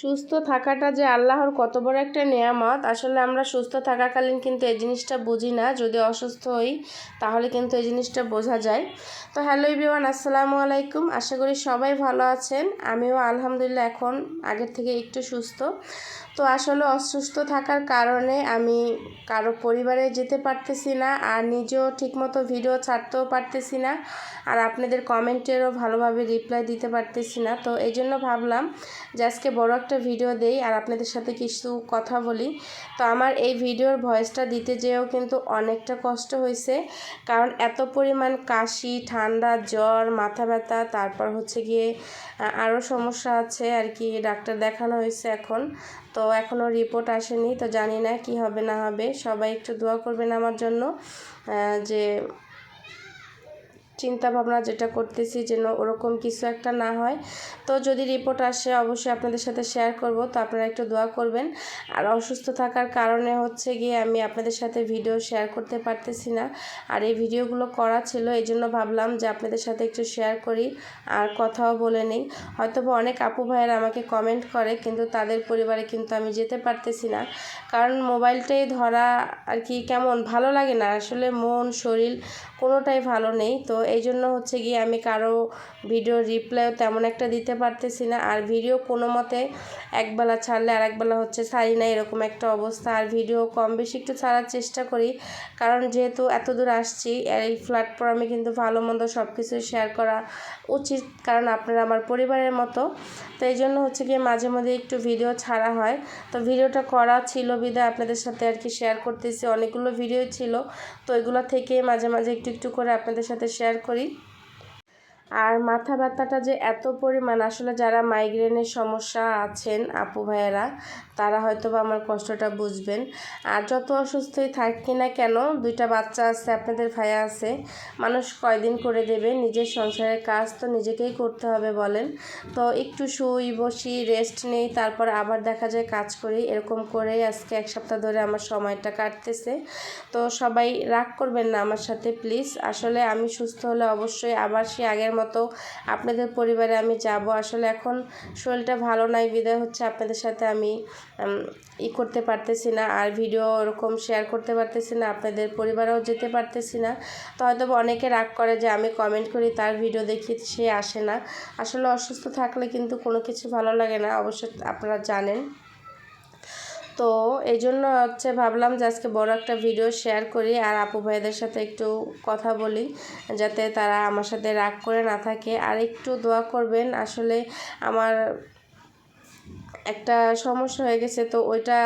সুস্থ থাকাটা যে আল্লাহর কত বড় একটা নেয়ামত, আসলে আমরা সুস্থ থাকাকালীন কিন্তু এই জিনিসটা বুঝি না। যদি অসুস্থ হই, তাহলে কিন্তু এই জিনিসটা বোঝা যায়। তো হ্যালো ইবিওয়ান আসসালামু আলাইকুম। আশা করি সবাই ভালো আছেন। আমিও আলহামদুলিল্লাহ এখন আগের থেকে একটু সুস্থ। তো আসলে অসুস্থ থাকার কারণে আমি কারও পরিবারে যেতে পারতেছি না, আর নিজেও ঠিকমতো ভিডিও ছাড়তেও পারতেছি না, আর আপনাদের কমেন্টেরও ভালোভাবে রিপ্লাই দিতে পারতেছি না। তো এই জন্য ভাবলাম যে আজকে বড় একটা ভিডিও দেই আর আপনাদের সাথে কিছু কথা বলি। তো আমার এই ভিডিওর ভয়েসটা দিতে যেয়েও কিন্তু অনেকটা কষ্ট হয়েছে। কারণ এত পরিমাণ কাশি, ঠান্ডা, জ্বর, মাথা ব্যথা, তারপর হচ্ছে গিয়ে আরও সমস্যা আছে আর কি, ডাক্তার দেখানো হয়েছে এখন। তো এখনও রিপোর্ট আসেনি, তো জানি না কি হবে না হবে। সবাই একটু দোয়া করবেন আমার জন্য যে চিন্তা ভাবনা যেটা করতেছি যেন ওরকম কিছু একটা না হয়। তো যদি রিপোর্ট আসে, অবশ্যই আপনাদের সাথে শেয়ার করব। তো আপনারা একটু দোয়া করবেন। আর অসুস্থ থাকার কারণে হচ্ছে গিয়ে আমি আপনাদের সাথে ভিডিও শেয়ার করতে পারতেছি না। আর এই ভিডিওগুলো করা ছিল, এই জন্য ভাবলাম যে আপনাদের সাথে একটু শেয়ার করি, আর কথাও বলে নেই। হয়তো অনেক আপু ভাইয়েরা আমাকে কমেন্ট করে, কিন্তু তাদের পরিবারে কিন্তু আমি যেতে পারতেছি না। কারণ মোবাইলটাই ধরা আর কি কেমন, ভালো লাগে না। আসলে মন, শরীর কোনোটাই ভালো নেই। তো এই জন্য হচ্ছে গিয়ে আমি কারও ভিডিও রিপ্লাইও তেমন একটা দিতে পারতেছি না। আর ভিডিও কোনো মতে একবেলা ছাড়লে আর একবেলা হচ্ছে ছাড়ি না, এরকম একটা অবস্থা। আর ভিডিও কম বেশি একটু ছাড়ার চেষ্টা করি। কারণ যেহেতু এত দূর আসছি এই প্ল্যাটফর্মে কিন্তু ভালো মন্দ সব কিছু শেয়ার করা উচিত, কারণ আপনারা আমার পরিবারের মতো। তো এই জন্য হচ্ছে গিয়ে মাঝে মাঝে একটু ভিডিও ছাড়া হয়। তো ভিডিওটা করা ছিল বিদায়, আপনাদের সাথে আর কি শেয়ার করতেছি। অনেকগুলো ভিডিও ছিল। তো এগুলো থেকে মাঝে মাঝে একটু একটু করে আপনাদের সাথে শেয়ার করি। আর মাথা ব্যথাটা যে এত পরিমাণ, আসলে যারা মাইগ্রেনের সমস্যা আছেন আপু ভাইয়েরা, তারা হয়তো বা আমার কষ্টটা বুঝবেন। আর যত অসুস্থই থাকি না কেন, দুইটা বাচ্চা আছে, আপনাদের ভাইয়া আছে, মানুষ কয়দিন করে দেবে? নিজের সংসারের কাজ তো নিজেকেই করতে হবে বলেন। তো একটু শুই, বসি রেস্ট নেই, তারপর আবার দেখা যায় কাজ করি, এরকম করেই আজকে এক সপ্তাহ ধরে আমার সময়টা কাটতেছে। তো সবাই রাগ করবেন না আমার সাথে প্লিজ আসলে আমি সুস্থ হলে অবশ্যই আবার সে আগের মতো আপনাদের পরিবারে আমি যাব। আসলে এখন শরীরটা ভালো নাই, বিদায় হচ্ছে আপনাদের সাথে আমি ই করতে পারতেছি না আর ভিডিও ওরকম শেয়ার করতে পারতেছি না, আপনাদের পরিবারেও যেতে পারতেছি না। তো হয়তো অনেকে রাগ করে যে আমি কমেন্ট করি, তার ভিডিও দেখি সে আসে না। আসলে অসুস্থ থাকলে কিন্তু কোনো কিছু ভালো লাগে না অবশ্যই আপনারা জানেন। তো এই জন্য হচ্ছে ভাবলাম যে আজকে বড় একটা ভিডিও শেয়ার করি আর আপু ভাইদের সাথে একটু কথা বলি, যাতে তারা আমার সাথে রাগ করে না থাকে। আর একটু দোয়া করবেন, আসলে আমার একটা সমস্যা হয়ে গেছে, তো ওইটা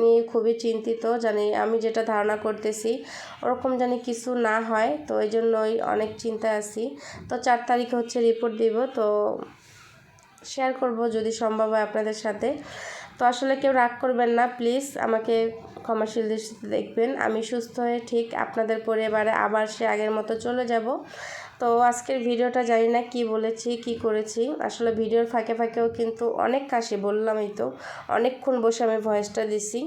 নিয়ে খুবই চিন্তিত, জানি আমি যেটা ধারণা করতেছি ওরকম জানি কিছু না হয়, তো এই জন্যই অনেক চিন্তায় আছি। তো চার তারিখে হচ্ছে রিপোর্ট দিব, তো শেয়ার করব যদি সম্ভব হয় আপনাদের সাথে। তো আসলে কেউ রাগ করবেন না প্লিজ আমাকে ক্ষমাশীল দৃষ্টিতে দেখবেন। আমি সুস্থ হয়ে ঠিক আপনাদের পরিবারে আবার সে আগের মতো চলে যাব। তো আজকের ভিডিওটা জানি না কি বলেছি, কি করেছি। আসলে ভিডিওর ফাঁকে ফাঁকেও কিন্তু অনেক কাশি, বললামই তো। অনেকক্ষণ বসে আমি ভয়েসটা দিছি।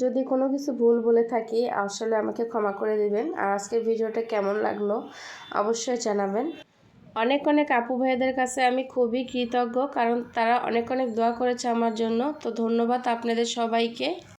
যদি কোনো কিছু ভুল বলে থাকি, আসলে আমাকে ক্ষমা করে দেবেন। আর আজকের ভিডিওটা কেমন লাগল, অবশ্যই জানাবেন। অনেক অনেক আপু ভাইদের কাছে আমি খুবই কৃতজ্ঞ, কারণ তারা অনেক অনেক দোয়া করেছে আমার জন্য। তো ধন্যবাদ আপনাদের সবাইকে।